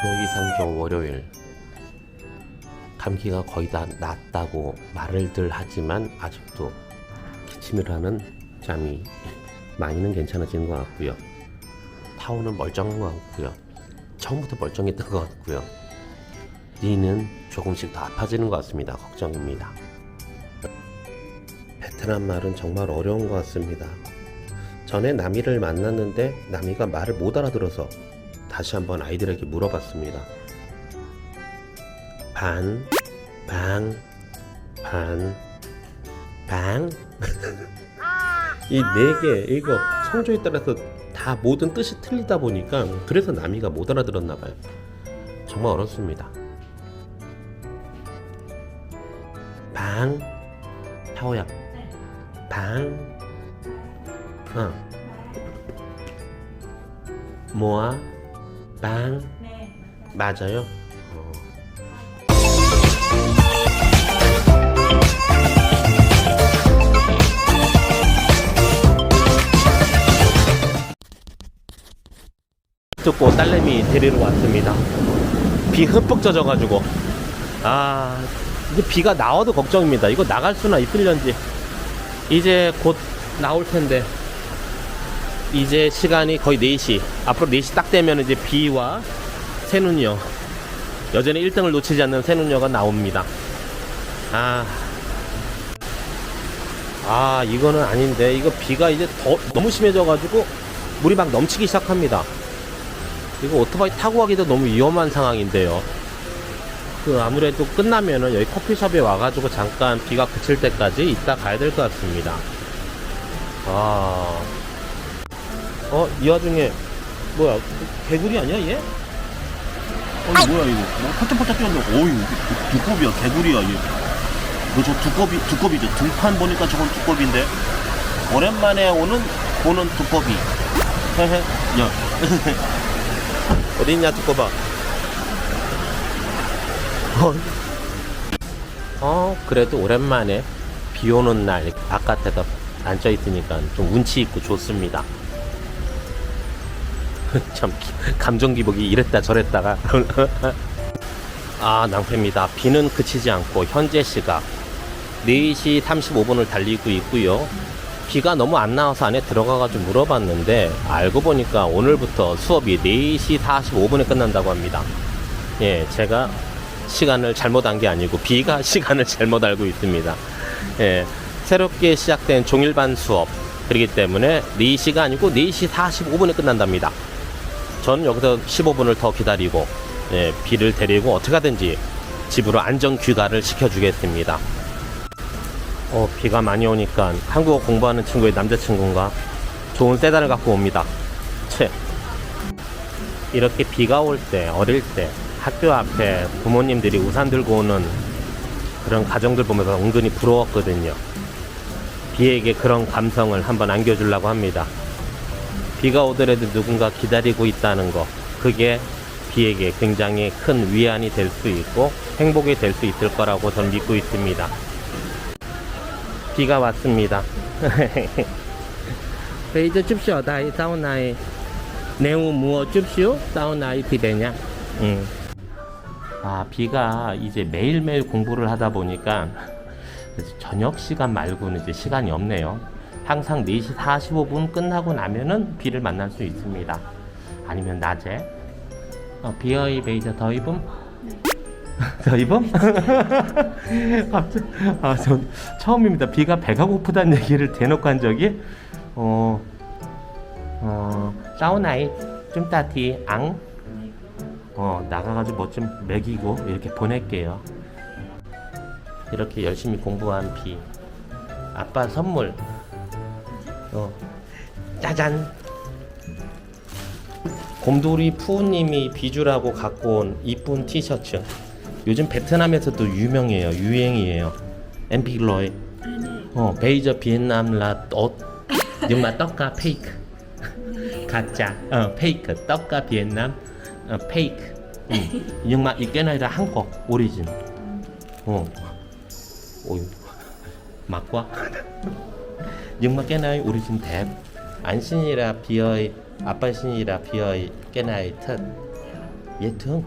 노이상종 월요일 감기가 거의 다 낫다고 말을들 하지만 아직도 기침을 하는 잠이 많이는 괜찮아지는 것 같고요. 타오는 멀쩡한 것 같고요. 처음부터 멀쩡했던 것 같고요. 니는 조금씩 더 아파지는 것 같습니다. 걱정입니다. 베트남 말은 정말 어려운 것 같습니다. 전에 나미를 만났는데 나미가 말을 못 알아들어서 다시 한번 아이들에게 물어봤습니다. 반, 방, 반, 방. 이 네 개 이거 성조에 따라서 다 모든 뜻이 틀리다 보니까 그래서 나미가 못 알아들었나 봐요. 정말 어렵습니다. 방, 타오야. 방, 어. 모아, 방, 네. 맞아요. 어. 듣고 딸내미 데리러 왔습니다. 비 흠뻑 젖어가지고 아 이제 비가 나와도 걱정입니다. 이거 나갈 수나 있을런지 이제 곧 나올 텐데 이제 시간이 거의 4시. 앞으로 4시 딱 되면 이제 비와 새눈여 여전히 1등을 놓치지 않는 새눈여가 나옵니다. 아, 아 이거는 아닌데 이거 비가 이제 더 너무 심해져 가지고 물이 막 넘치기 시작합니다. 이거 오토바이 타고 가기도 너무 위험한 상황인데요. 그 아무래도 끝나면은 여기 커피숍에 와가지고 잠깐 비가 그칠 때까지 있다 가야 될 것 같습니다. 아 어, 이 와중에, 뭐야, 개구리 아니야, 얘? 어이 뭐야 이거? 뭐 팔짝팔짝 뛰었는데 어이 두- 두꺼비야 개구리야 얘. 너저 두꺼비 두꺼비죠. 등판 보니까 저건 두꺼비인데. 오랜만에 오는 보는 두꺼비 헤헤. 야. 어디 있냐, 두꺼봐. 어, 어, 그래도 오랜만에 비 오는 날 바깥에서 앉아있으니까 좀 운치 있고 좋습니다. 참, 기- 감정 기복이 이랬다 저랬다가. 아, 낭패입니다. 비는 그치지 않고 현재 시각 4시 35분을 달리고 있고요. 비가 너무 안 나와서 안에 들어가가지고 물어봤는데 알고 보니까 오늘부터 수업이 4시 45분에 끝난다고 합니다. 예, 제가 시간을 잘못 한 게 아니고 비가 시간을 잘못 알고 있습니다. 예, 새롭게 시작된 종일반 수업 그렇기 때문에 4시가 아니고 4시 45분에 끝난답니다. 전 여기서 15분을 더 기다리고 예, 비를 데리고 어떻게 하든지 집으로 안전 귀가를 시켜주겠습니다. 어, 비가 많이 오니까 한국어 공부하는 친구의 남자친구인가 좋은 세단을 갖고 옵니다. 채. 이렇게 비가 올 때, 어릴 때 학교 앞에 부모님들이 우산 들고 오는 그런 가정들 보면서 은근히 부러웠거든요. 비에게 그런 감성을 한번 안겨주려고 합니다. 비가 오더라도 누군가 기다리고 있다는 거, 그게 비에게 굉장히 큰 위안이 될 수 있고 행복이 될 수 있을 거라고 저는 믿고 있습니다. 비가 왔습니다. 베이저 줍쇼 다이 사우나이 내우 무어 줍쇼 사우나이 비대냐? 응. 아 비가 이제 매일매일 공부를 하다 보니까 저녁 시간 말고는 이제 시간이 없네요. 항상 4시 45분 끝나고 나면은 비를 만날 수 있습니다. 아니면 낮에 어, 비어이 베이저 더이붐? 더이붐? 갑자기 아, 전 처음입니다. 비가 배가 고프다는 얘기를 대놓고 한 적이 어, 어, 사우나이 좀 따티 앙 어, 나가가지고 뭐 좀 먹이고 이렇게 보낼게요. 이렇게 열심히 공부한 비. 아빠 선물. 어, 짜잔. 곰돌이 푸우님이 비주라고 갖고 온 이쁜 티셔츠. 요즘 베트남에서도 유명해요. 유행이에요. 엠피로이. 어, 베이저 비엔남 라 옷. nhưng 떡가 페이크. 가짜. 어, 페이크. 떡가 비엔남. nhưng mà ý cái này là Hàn Quốc origin ồ ôi mặc quá nhưng mà cái này origin đẹp anh 신이라 비어의 아빠 신이라 này thật 예튼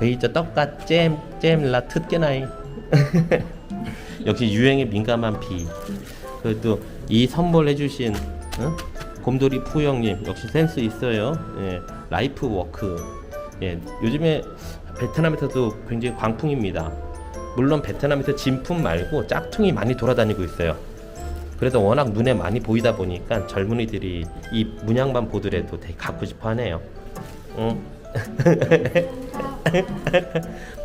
bây giờ 똑같 잼, 잼 cái này 역시 유행에 민감한 비. 그래도 이 선물 해주신 어? 곰돌이 푸형님 역시 센스 있어요. 예, 라이프 워크. 예, 요즘에 베트남에서도 굉장히 광풍입니다. 물론 베트남에서 진품 말고 짝퉁이 많이 돌아다니고 있어요 그래서 워낙 눈에 많이 보이다 보니까 젊은이들이 이 문양만 보더라도 되게 갖고 싶어 하네요 응.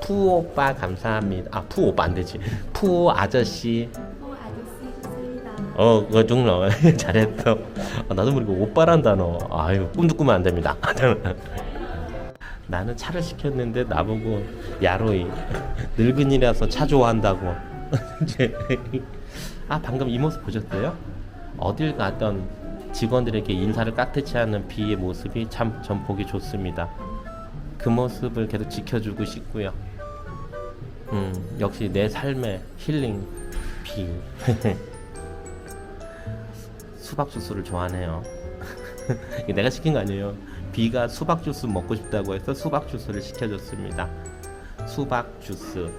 푸 오빠 감사합니다. 아 푸 오빠 안 되지. 푸 아저씨. 어, 아저씨 좋습니다. 어 그거 종로 잘했어. 아, 나도 모르고 오빠란 단어. 아유 꿈도 꾸면 안 됩니다. 나는 차를 시켰는데 나보고 야로이 늙은이라서 차 좋아한다고. 아 방금 이 모습 보셨어요? 어딜 가던 직원들에게 인사를 깍듯이 하는 비의 모습이 참 전 보기 좋습니다. 그 모습을 계속 지켜주고 싶고요. 음, 역시 내 삶의 힐링 비. 수박 주스를 좋아하네요. 내가 시킨 거 아니에요. 비가 수박 주스 먹고 싶다고 해서 수박 주스를 시켜줬습니다. 수박 주스.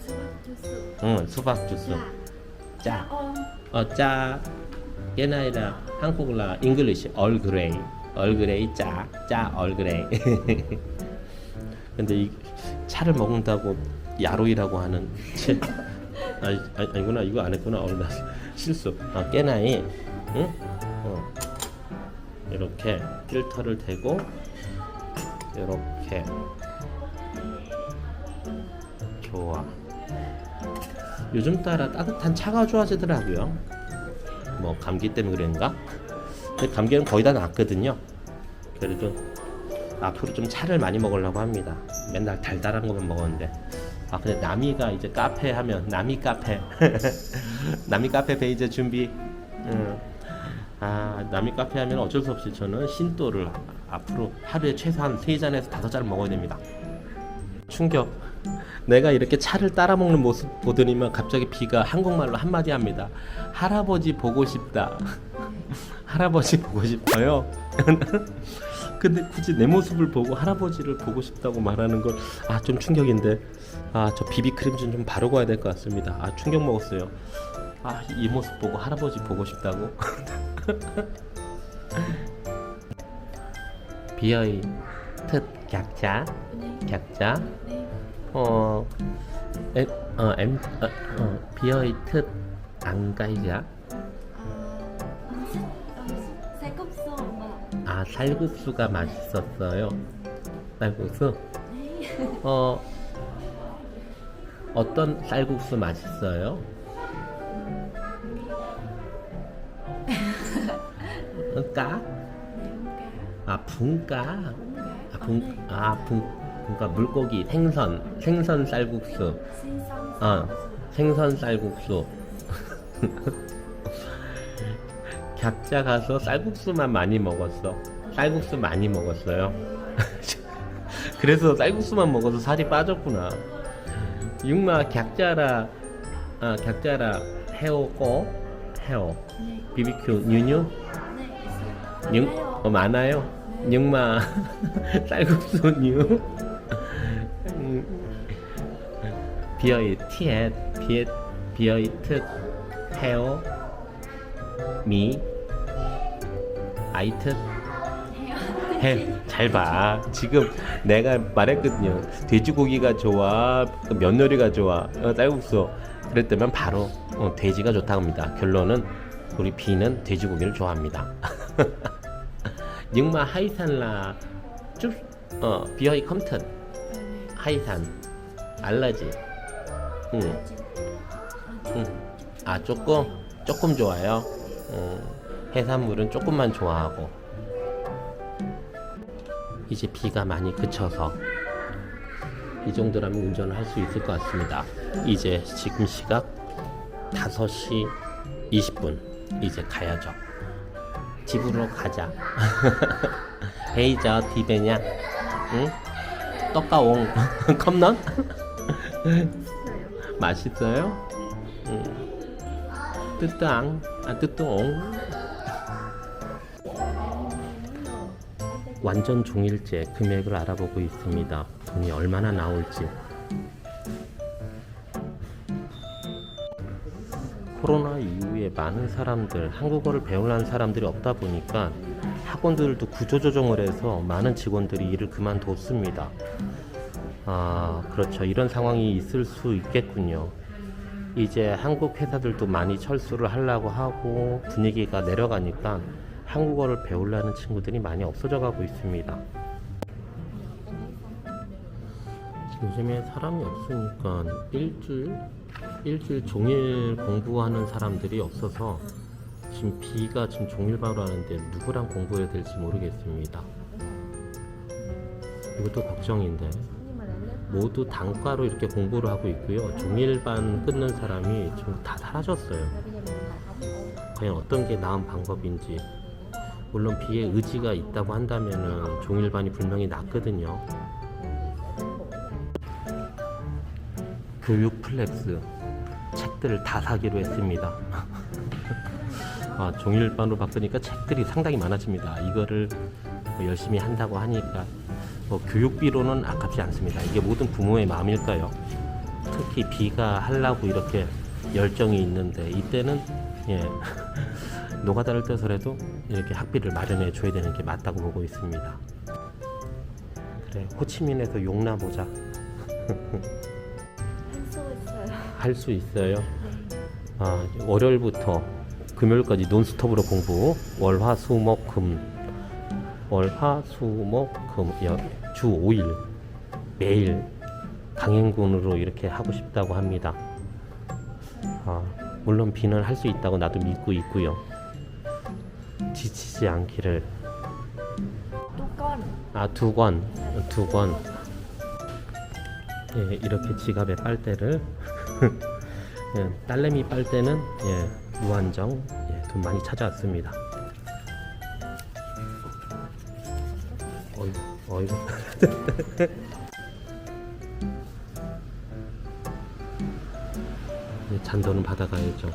수박 주스. 응, 수박 주스. 자, 짜. 어, 어, 짜. 아니라 한국라 잉글리시 얼그레이. 얼그레이 짜. 짜 얼그레이. 근데 이 차를 먹는다고 야로이라고 하는 치. 아, 아, 아니 구나. 이거 안 했구나. 어, 나 실수. 아, 깨나이. 응? 어. 이렇게 필터를 대고 이렇게 좋아. 요즘 따라 따뜻한 차가 좋아지더라고요. 뭐 감기 때문에 그런가? 근데 감기는 거의 다 낫거든요. 그래도 앞으로 좀 차를 많이 먹으려고 합니다. 맨날 달달한 것만 먹었는데. 아 근데 남이가 이제 카페 하면 남이 카페 남이 카페 베이제 준비. 응. 아 남이 카페 하면 어쩔 수 없이 저는 신도를 앞으로 하루에 최소한 세 잔에서 다섯 잔을 먹어야 됩니다. 충격. 내가 이렇게 차를 따라 먹는 모습 보더니만 갑자기 비가 한국말로 한마디 합니다. 할아버지 보고 싶다. 할아버지 보고 싶어요. 근데 굳이 내 모습을 보고 할아버지를 보고 싶다고 말하는 건 아 좀 충격인데 아 저 비비 크림 좀, 좀 바르고 와야 될 것 같습니다. 아 충격 먹었어요. 아 이 모습 보고 할아버지 보고 싶다고. 비어이 특 각자 네. 어, cay gà 아, 어, 어, 쌀국수 엄마. 아 쌀국수가 맛있었어요 쌀국수 네. 어 어떤 쌀국수 맛있어요? 어, 까? 아 분까 아, 분, 아 분, 그러니까 물고기 생선 생선 쌀국수. 어, 생선 쌀국수. 각자 가서 쌀국수만 많이 먹었어. 쌀국수 많이 먹었어요. 그래서 쌀국수만 먹어서 살이 빠졌구나. 육마 각자라 아꼬 헤어 네. BBQ 뉴뉴 네. 육. 어, 많아요. 육마 쌀국수 뉴 비어이 티엣 비엣 비어이 특 헤어 미 아이특 해잘 봐 지금 내가 말했거든요 돼지고기가 좋아 그 면요리가 좋아 어, 쌀국수 그랬다면 바로 어, 돼지가 좋다고 합니다 결론은 우리 비는 돼지고기를 좋아합니다 thành là chút ờ 비어이 컴튼 하이산 알러지 응. 응. 아 조금 조금 좋아요. 음, 해산물은 조금만 좋아하고. 이제 비가 많이 그쳐서 이 정도라면 운전을 할 수 있을 것 같습니다. 이제 지금 시각 5시 20분. 이제 가야죠. 집으로 가자. 헤이저 디베냐? 응? 떡가옹. 컵넌? 맛있어요? 응. 뜨뜨앙 아 뜨뜨옹 완전 종일제 금액을 알아보고 있습니다. 돈이 얼마나 나올지. 코로나 이후에 많은 사람들, 한국어를 배우려는 사람들이 없다 보니까 학원들도 구조조정을 해서 많은 직원들이 일을 그만뒀습니다. 아, 그렇죠. 이런 상황이 있을 수 있겠군요. 이제 한국 회사들도 많이 철수를 하려고 하고 분위기가 내려가니까 한국어를 배우려는 친구들이 많이 없어져 가고 있습니다. 요즘에 사람이 없으니까 일주일 일주일 종일 공부하는 사람들이 없어서 지금 비가 지금 종일바로 하는데 누구랑 공부해야 될지 모르겠습니다. 이것도 걱정인데 모두 단과로 이렇게 공부를 하고 있고요. 종일반 끊는 사람이 지금 다 사라졌어요. 과연 어떤 게 나은 방법인지 물론 비에 의지가 있다고 한다면은 종일반이 분명히 낫거든요. 교육 플렉스 책들을 다 사기로 했습니다. 아, 종일반으로 바꾸니까 책들이 상당히 많아집니다. 이거를 뭐 열심히 한다고 하니까 뭐 교육비로는 아깝지 않습니다. 이게 모든 부모의 마음일까요? 특히 비가 하려고 이렇게 열정이 있는데 이때는 예 노가다를 떠서라도 이렇게 학비를 마련해 줘야 되는 게 맞다고 보고 있습니다. 그래 호치민에서 용나 보자. 할 수 있어요. 네. 아, 월요일부터 금요일까지 논스톱으로 공부. 월화 수목금. 월화 수목금 여- 주 5일 매일 강행군으로 이렇게 하고 싶다고 합니다. 아, 물론 비는 할수 있다고 나도 믿고 있고요. 지치지 않기를. 아, 두 권, 두 권. 예, 이렇게 지갑에 빨대를 예, 딸내미 빨대는 예, 무한정 예, 돈 많이 찾아왔습니다. 어이구, 어이구. 예, 잔돈은 받아가야죠.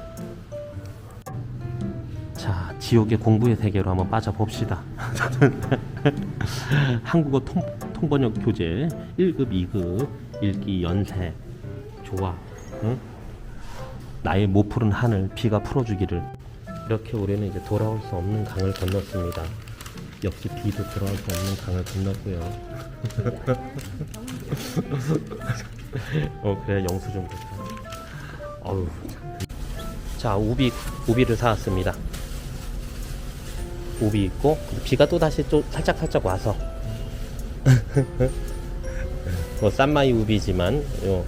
자, 지옥의 공부의 세계로 한번 빠져봅시다. 한국어 통, 통번역 교재 1급, 2급, 읽기 연세 좋아 응? 나의 못 푸른 한을 비가 풀어주기를 이렇게 우리는 이제 돌아올 수 없는 강을 건넜습니다 역시 비도 돌아올 수 없는 강을 건넜고요. 어 그래 영수증 좋다. 어우 자 우비 우비를 사왔습니다. 우비 있고 비가 또 다시 또 살짝 살짝 와서. 뭐 쌈마이 우비지만 요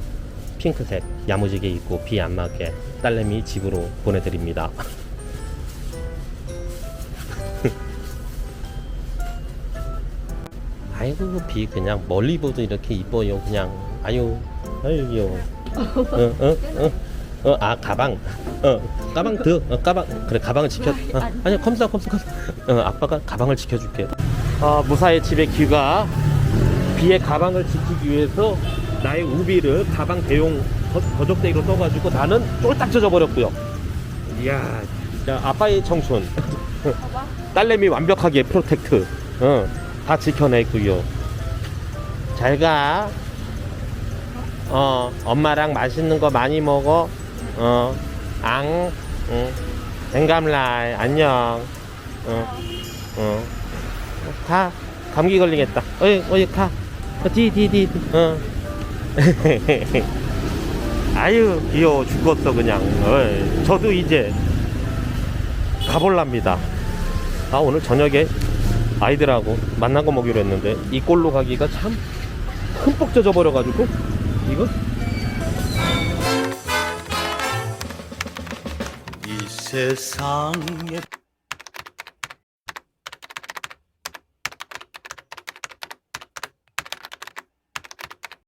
핑크색 야무지게 입고 비 안 맞게 딸내미 집으로 보내드립니다. 아이고 비 그냥 멀리 보도 이렇게 이뻐요. 그냥 아유 아유 귀여워 어 어 어 어 아 가방. 어 가방 드 어, 가방. 그래 가방을 지켜. 어, 아니야 컴사 컴사 컴사 어 아빠가 가방을 지켜줄게 아 무사히 집에 귀가 비의 가방을 지키기 위해서 나의 우비를 가방 대용 거- 거적대기로 써가지고 나는 쫄딱 젖어버렸고요. 이야 진짜 아빠의 청춘. 딸내미 완벽하게 프로텍트. 어, 다 지켜냈고요 잘 가. 어 엄마랑 맛있는 거 많이 먹어. 어 앙 응. 댕감라이 안녕. 어, 어. 가. 감기 걸리겠다. 어이 어이 가. 디디디. 어. 아유 귀여워 죽었어 그냥. 어이, 저도 이제 가볼랍니다. 아 오늘 저녁에 아이들하고 만난 거 먹기로 했는데 이 꼴로 가기가 참 흠뻑 젖어 버려가지고 이거? 이 세상에